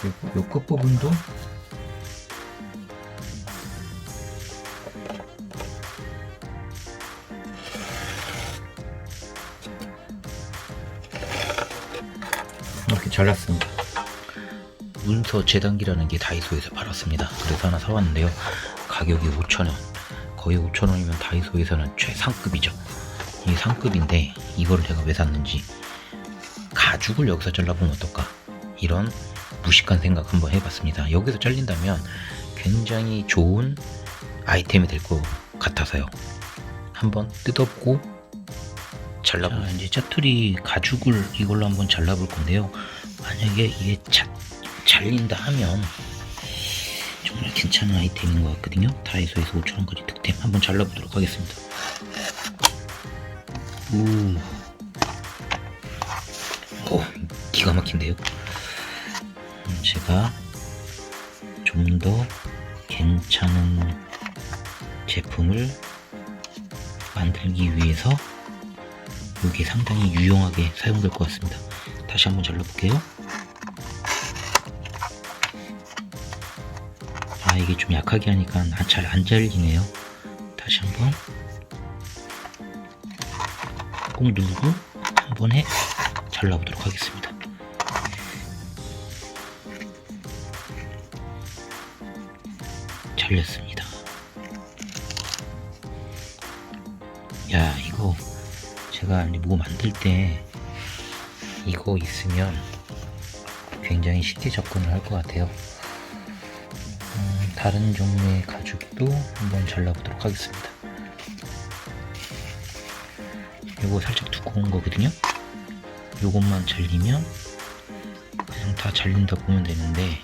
그리고 요 끝 부분도 이렇게 잘랐습니다. 문서 재단기라는 게 다이소에서 팔았습니다. 그래서 하나 사왔는데요. 가격이 5,000원. 거의 5,000원이면 다이소에서는 최상급이죠. 이 상급인데 이거를 제가 왜 샀는지 가죽을 여기서 잘라보면 어떨까? 이런 무식한 생각 한번 해봤습니다. 여기서 잘린다면 굉장히 좋은 아이템이 될 것 같아서요. 한번 뜯어보고 잘라보. 자, 이제 짜투리 가죽을 이걸로 한번 잘라볼 건데요. 만약에 이게 자, 잘린다 하면 정말 괜찮은 아이템인 것 같거든요. 다이소에서 5천원까지 득템 한번 잘라보도록 하겠습니다. 우. 오, 기가 막힌데요. 음, 제가 좀 더 괜찮은 제품을 만들기 위해서 이게 상당히 유용하게 사용될 것 같습니다. 다시 한번 잘라볼게요. 아 이게 좀 약하게 하니까 잘 안 잘리네요. 다시 한번 꼭 누르고 한 번에 잘라보도록 하겠습니다. 잘렸습니다. 야 이거 제가 뭐 만들 때 이거 있으면 굉장히 쉽게 접근을 할 것 같아요. 음, 다른 종류의 가죽도 한번 잘라보도록 하겠습니다. 이거 살짝 두꺼운 거거든요. 요것만 잘리면 그냥 다 잘린다 보면 되는데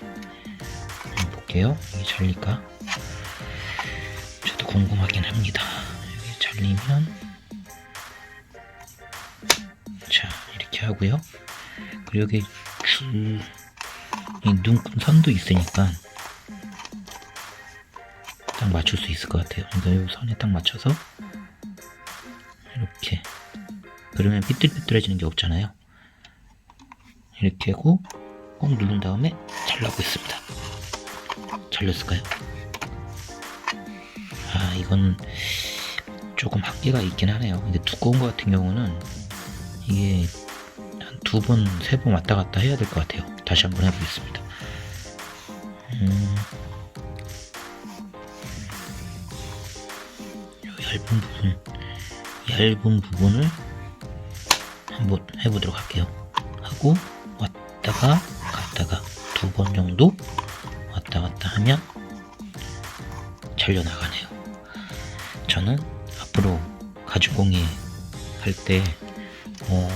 한번 볼게요. 이게 잘릴까? 궁금하긴 합니다. 이게 잘리면 자 이렇게 하고요. 그리고 여기 줄 눈금 선도 있으니까 딱 맞출 수 있을 것 같아요. 그러니까 이 선에 딱 맞춰서 이렇게 그러면 삐뚤삐뚤해지는 게 없잖아요. 이렇게 하고 꼭 누른 다음에 잘라보겠습니다. 잘렸을까요? 아 이건 조금 한계가 있긴 하네요. 근데 두꺼운 거 같은 경우는 이게 한 두 번, 세 번 왔다 갔다 해야 될 것 같아요. 다시 한번 해보겠습니다. 음, 요 얇은 부분, 얇은 부분을 한번 해보도록 할게요. 하고 왔다가 갔다가 두 번 정도 왔다 갔다 하면 잘려 나가네요. 저는 앞으로 가죽공예 할때 어,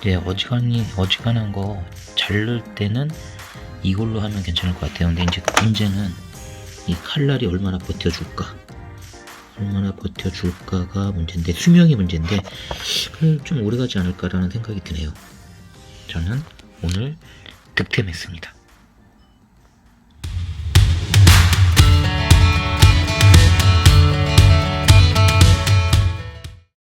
이제 어지간히 어지간한 거 자를 때는 이걸로 하면 괜찮을 것 같아요. 근데 이제 문제는 이 칼날이 얼마나 버텨줄까. 얼마나 버텨줄까가 문제인데 수명이 문제인데 음, 좀 오래 가지 않을까라는 생각이 드네요. 저는 오늘 득템했습니다.